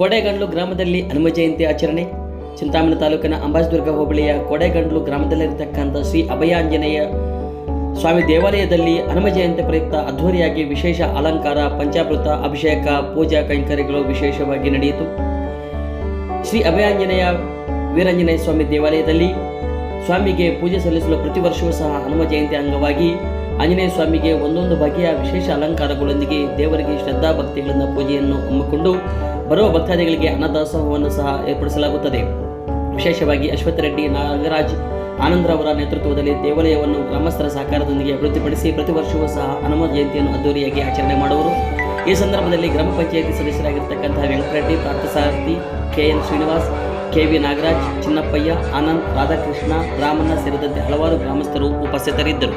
ಕೋಡೆಗಂಡ್ಲು ಗ್ರಾಮದಲ್ಲಿ ಹನುಮ ಜಯಂತಿ ಆಚರಣೆ. ಚಿಂತಾಮಣಿ ತಾಲೂಕಿನ ಅಂಬಾಜದುರ್ಗ ಹೋಬಳಿಯ ಕೊಡೆಗಂಡ್ಲು ಗ್ರಾಮದಲ್ಲಿರತಕ್ಕಂಥ ಶ್ರೀ ಅಭಯಾಂಜನೇಯ ಸ್ವಾಮಿ ದೇವಾಲಯದಲ್ಲಿ ಹನುಮ ಜಯಂತಿ ಪ್ರಯುಕ್ತ ಅದ್ಧೂರಿಯಾಗಿ ವಿಶೇಷ ಅಲಂಕಾರ, ಪಂಚಾಮೃತ, ಅಭಿಷೇಕ, ಪೂಜಾ ಕೈಂಕರ್ಯಗಳು ವಿಶೇಷವಾಗಿ ನಡೆಯಿತು. ಶ್ರೀ ಅಭಯಾಂಜನೇಯ ವೀರಾಂಜನೇಯ ಸ್ವಾಮಿ ದೇವಾಲಯದಲ್ಲಿ ಸ್ವಾಮಿಗೆ ಪೂಜೆ ಸಲ್ಲಿಸಲು ಪ್ರತಿ ವರ್ಷವೂ ಸಹ ಹನುಮ ಜಯಂತಿ ಅಂಗವಾಗಿ ಆಂಜನೇಯ ಸ್ವಾಮಿಗೆ ಒಂದೊಂದು ಬಗೆಯ ವಿಶೇಷ ಅಲಂಕಾರಗಳೊಂದಿಗೆ ದೇವರಿಗೆ ಶ್ರದ್ಧಾ ಭಕ್ತಿಗಳನ್ನು ಪೂಜೆಯನ್ನು ಹಮ್ಮಿಕೊಂಡು ಬರುವ ಭಕ್ತಾದಿಗಳಿಗೆ ಅನ್ನದಾಸೋಹವನ್ನು ಸಹ ಏರ್ಪಡಿಸಲಾಗುತ್ತದೆ. ವಿಶೇಷವಾಗಿ ಅಶ್ವಥ್ ರೆಡ್ಡಿ ನಾಗರಾಜ್ ಆನಂದ್ರವರ ನೇತೃತ್ವದಲ್ಲಿ ದೇವಾಲಯವನ್ನು ಗ್ರಾಮಸ್ಥರ ಸಹಕಾರದೊಂದಿಗೆ ಅಭಿವೃದ್ಧಿಪಡಿಸಿ ಪ್ರತಿ ವರ್ಷವೂ ಸಹ ಹನುಮ ಜಯಂತಿಯನ್ನು ಅದ್ದೂರಿಯಾಗಿ ಆಚರಣೆ ಮಾಡುವರು. ಈ ಸಂದರ್ಭದಲ್ಲಿ ಗ್ರಾಮ panchayat ಸದಸ್ಯರಾಗಿರ್ತಕ್ಕಂತಹ Venkatareddy Parthasarathi K N Srinivas K V Nagaraj, Chinnappaiah, Anand, Radhakrishna, Ramanna ಸೇರಿದಂತೆ ಹಲವಾರು ಗ್ರಾಮಸ್ಥರು ಉಪಸ್ಥಿತರಿದ್ದರು.